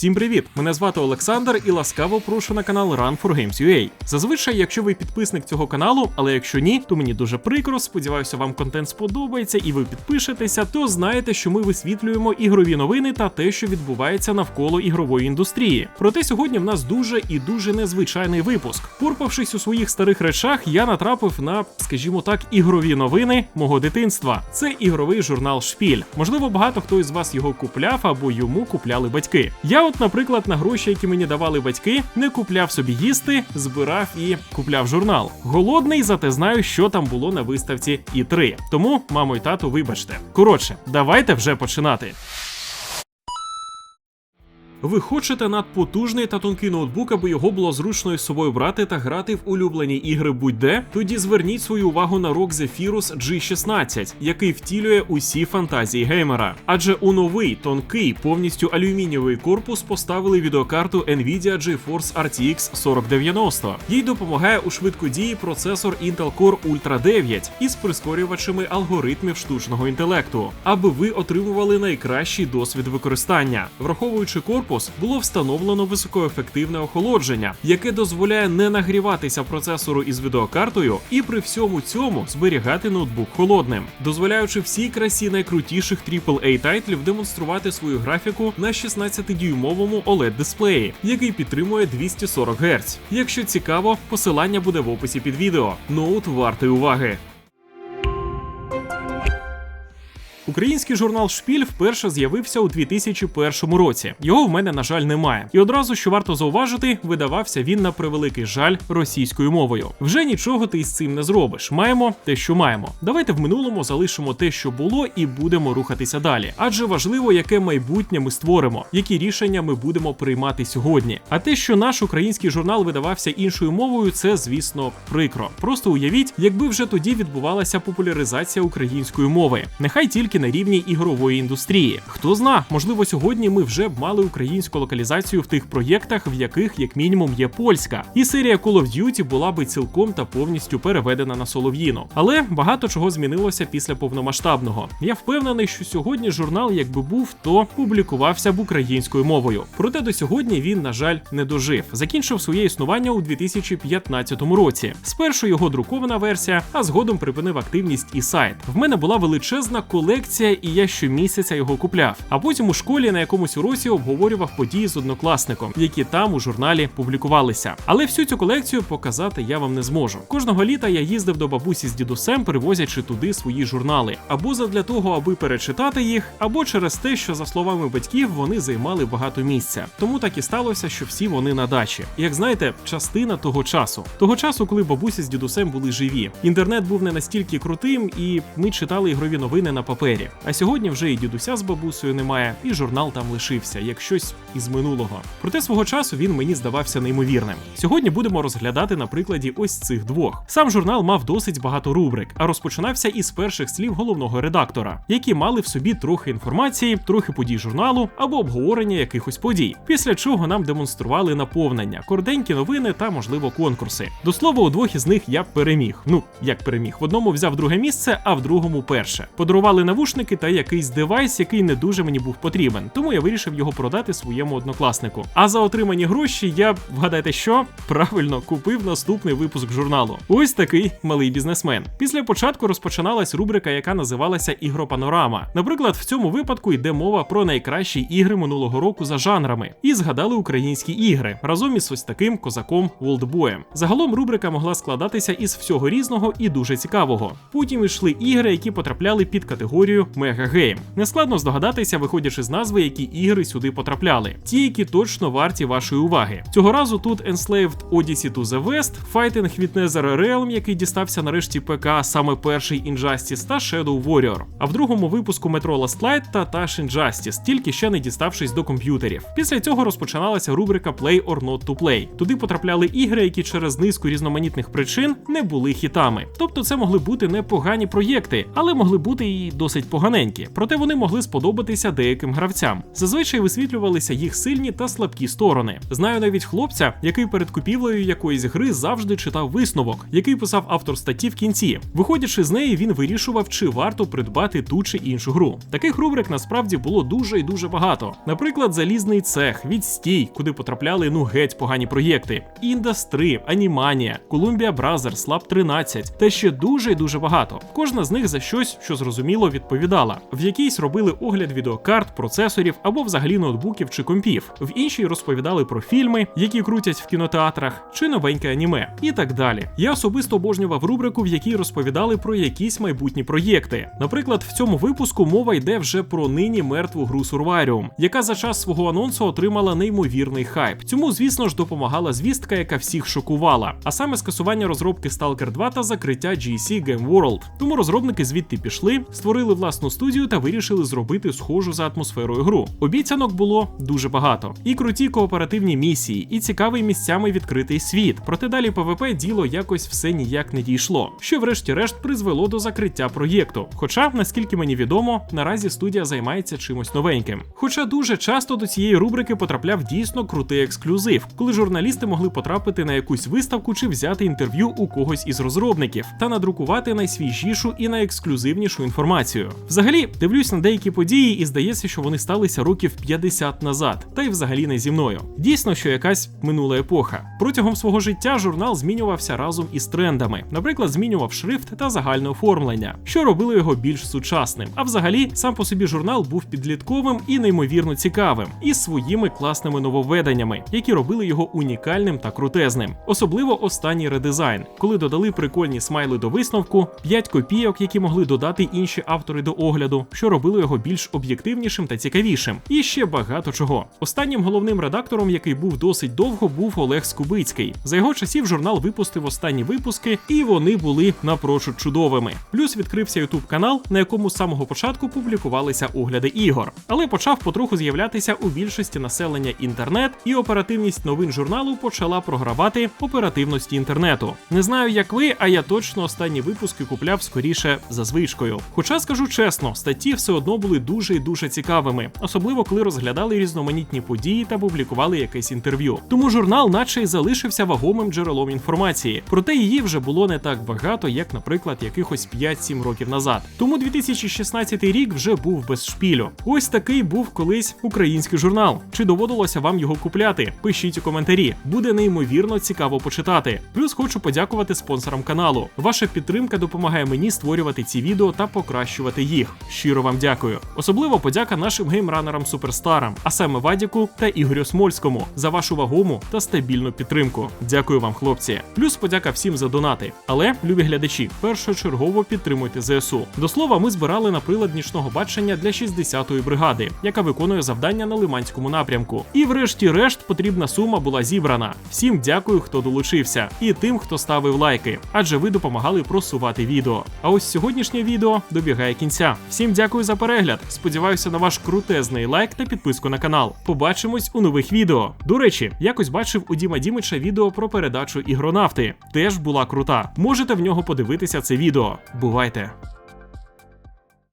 Всім привіт! Мене звати Олександр і ласкаво прошу на канал Run for Games UA. Зазвичай, якщо ви підписник цього каналу, але якщо ні, то мені дуже прикро. Сподіваюся, вам контент сподобається і ви підпишетеся, то знаєте, що ми висвітлюємо ігрові новини та те, що відбувається навколо ігрової індустрії. Проте сьогодні в нас дуже і дуже незвичайний випуск. Порпавшись у своїх старих речах, я натрапив на, скажімо так, ігрові новини мого дитинства. Це ігровий журнал Шпіль. Можливо, багато хто із вас його купляв або йому купляли батьки. Я, от, наприклад, на гроші, які мені давали батьки, не купляв собі їсти, збирав і купляв журнал. Голодний, зате знаю, що там було на виставці і 3 Тому, мамо й тату, вибачте. Коротше, давайте вже починати. Ви хочете надпотужний та тонкий ноутбук, аби його було зручно із собою брати та грати в улюблені ігри будь-де? Тоді зверніть свою увагу на ROG Zephyrus G16, який втілює усі фантазії геймера. Адже у новий тонкий, повністю алюмінієвий корпус поставили відеокарту Nvidia GeForce RTX 4090. Їй допомагає у швидкодії процесор Intel Core Ultra 9 із прискорювачами алгоритмів штучного інтелекту, аби ви отримували найкращий досвід використання, враховуючи корпус було встановлено високоефективне охолодження, яке дозволяє не нагріватися процесору із відеокартою і при всьому цьому зберігати ноутбук холодним, дозволяючи всій красі найкрутіших AAA тайтлів демонструвати свою графіку на 16-дюймовому oled дисплеї, який підтримує 240 Гц. Якщо цікаво, посилання буде в описі під відео. Ноут вартий уваги. Український журнал Шпіль вперше з'явився у 2001 році. Його в мене, на жаль, немає. І одразу, що варто зауважити, видавався він на превеликий жаль російською мовою. Вже нічого ти із цим не зробиш. Маємо те, що маємо. Давайте в минулому залишимо те, що було, і будемо рухатися далі. Адже важливо, яке майбутнє ми створимо, які рішення ми будемо приймати сьогодні. А те, що наш український журнал видавався іншою мовою, це звісно прикро. Просто уявіть, якби вже тоді відбувалася популяризація української мови. Нехай тільки на рівні ігрової індустрії. Хто зна, можливо, сьогодні ми вже б мали українську локалізацію в тих проєктах, в яких як мінімум є польська, і серія Call of Duty була би цілком та повністю переведена на солов'їну. Але багато чого змінилося після повномасштабного. Я впевнений, що сьогодні журнал, якби був, то публікувався б українською мовою. Проте до сьогодні він, на жаль, не дожив. Закінчив своє існування у 2015 році. Спершу його друкована версія, а згодом припинив активність і сайт. В мене була величезна колекція, і я щомісяця його купляв. А потім у школі на якомусь уроці обговорював події з однокласником, які там у журналі публікувалися. Але всю цю колекцію показати я вам не зможу. Кожного літа я їздив до бабусі з дідусем, привозячи туди свої журнали, або задля того, аби перечитати їх, або через те, що за словами батьків вони займали багато місця. Тому так і сталося, що всі вони на дачі. Як знаєте, частина того часу, того часу, коли бабуся з дідусем були живі. Інтернет був не настільки крутим, і ми читали ігрові новини на папері. А сьогодні вже і дідуся з бабусею немає, і журнал там лишився, як щось із минулого. Проте свого часу він мені здавався неймовірним. Сьогодні будемо розглядати на прикладі ось цих двох. Сам журнал мав досить багато рубрик, а розпочинався із перших слів головного редактора, які мали в собі трохи інформації, трохи подій журналу або обговорення якихось подій. Після чого нам демонстрували наповнення, коротенькі новини та, можливо, конкурси. До слова, у двох із них я переміг. Ну як переміг, в одному взяв друге місце, а в другому перше. Подарували навушники та якийсь девайс, який не дуже мені був потрібен, тому я вирішив його продати своєму однокласнику. А за отримані гроші я вгадайте, що правильно купив наступний випуск журналу. Ось такий малий бізнесмен. Після початку розпочиналась рубрика, яка називалася Ігропанорама. Наприклад, в цьому випадку йде мова про найкращі ігри минулого року за жанрами, і згадали українські ігри разом із ось таким козаком Волдбоєм. Загалом рубрика могла складатися із всього різного і дуже цікавого. Потім йшли ігри, які потрапляли під категорію Мегагейм. Нескладно здогадатися, виходячи з назви, які ігри сюди потрапляли. Ті, які точно варті вашої уваги. Цього разу тут Enslaved Odyssey to the West, Fighting with Nether Realm, який дістався нарешті ПК, саме перший Injustice та Shadow Warrior. А в другому випуску Metro Last Light та Tash Injustice, тільки ще не діставшись до комп'ютерів. Після цього розпочиналася рубрика Play or Not to Play. Туди потрапляли ігри, які через низку різноманітних причин не були хітами. Тобто це могли бути непогані проєкти, але могли бути і досить поганенькі, проте вони могли сподобатися деяким гравцям. Зазвичай висвітлювалися їх сильні та слабкі сторони. Знаю навіть хлопця, який перед купівлею якоїсь гри завжди читав висновок, який писав автор статті в кінці. Виходячи з неї, він вирішував, чи варто придбати ту чи іншу гру. Таких рубрик насправді було дуже і дуже багато. Наприклад, залізний цех, відстій, куди потрапляли ну геть погані проєкти, індастри, аніманія, Columbia Brothers, Lab 13 та ще дуже і дуже багато. Кожна з них за щось, що зрозуміло відповідала. В якійсь робили огляд відеокарт, процесорів або взагалі ноутбуків чи компів. В іншій розповідали про фільми, які крутять в кінотеатрах, чи новеньке аніме, і так далі. Я особисто обожнював рубрику, в якій розповідали про якісь майбутні проєкти. Наприклад, в цьому випуску мова йде вже про нині мертву гру Survivorium, яка за час свого анонсу отримала неймовірний хайп. Цьому, звісно ж, допомагала звістка, яка всіх шокувала, а саме скасування розробки Stalker 2 та закриття GC Game World. Тому розробники звідти пішли, створили власну студію та вирішили зробити схожу за атмосферою гру. Обіцянок було дуже багато. І круті кооперативні місії, і цікавий місцями відкритий світ. Проте далі ПВП діло якось все ніяк не дійшло, що врешті-решт призвело до закриття проєкту. Хоча, наскільки мені відомо, наразі студія займається чимось новеньким. Хоча дуже часто до цієї рубрики потрапляв дійсно крутий ексклюзив, коли журналісти могли потрапити на якусь виставку чи взяти інтерв'ю у когось із розробників та надрукувати найсвіжішу і найексклюзивнішу інформацію. Взагалі, дивлюсь на деякі події, і здається, що вони сталися років 50 назад, та й взагалі не зі мною. Дійсно, що якась минула епоха. Протягом свого життя журнал змінювався разом із трендами. Наприклад, змінював шрифт та загальне оформлення, що робило його більш сучасним. А взагалі, сам по собі журнал був підлітковим і неймовірно цікавим, із своїми класними нововведеннями, які робили його унікальним та крутезним. Особливо останній редизайн, коли додали прикольні смайли до висновку, 5 копійок, які могли додати інші автори до огляду, що робило його більш об'єктивнішим та цікавішим. І ще багато чого. Останнім головним редактором, який був досить довго, був Олег Скубицький. За його часів журнал випустив останні випуски, і вони були напрочуд чудовими. Плюс відкрився ютуб канал, на якому з самого початку публікувалися огляди ігор, але почав потроху з'являтися у більшості населення інтернет, і оперативність новин журналу почала програвати оперативності інтернету. Не знаю, як ви, а я точно останні випуски купляв скоріше за звичкою. Хоча скажу чесно, статті все одно були дуже і дуже цікавими, особливо коли розглядали різноманітні події та публікували якесь інтерв'ю. Тому журнал, наче й залишився вагомим джерелом інформації, проте її вже було не так багато, як, наприклад, якихось 5-7 років назад. Тому 2016 рік вже був без шпілю. Ось такий був колись український журнал. Чи доводилося вам його купляти? Пишіть у коментарі. Буде неймовірно цікаво почитати. Плюс хочу подякувати спонсорам каналу. Ваша підтримка допомагає мені створювати ці відео та покращувати їх. Щиро вам дякую. Особливо подяка нашим геймранерам суперстарам, а саме Вадіку та Ігорю Смольському за вашу вагому та стабільну підтримку. Дякую вам, хлопці. Плюс подяка всім за донати. Але, любі глядачі, першочергово підтримуйте ЗСУ. До слова, ми збирали на прилад нічного бачення для 60-ї бригади, яка виконує завдання на Лиманському напрямку. І врешті-решт потрібна сума була зібрана. Всім дякую, хто долучився, і тим, хто ставив лайки, адже ви допомагали просувати відео. А ось сьогоднішнє відео добігає кінця. Всім дякую за перегляд. Сподіваюся на ваш крутезний лайк та підписку на канал. Побачимось у нових відео. До речі, якось бачив у Діма Дімича відео про передачу ігронавти. Теж була крута. Можете в нього подивитися це відео. Бувайте!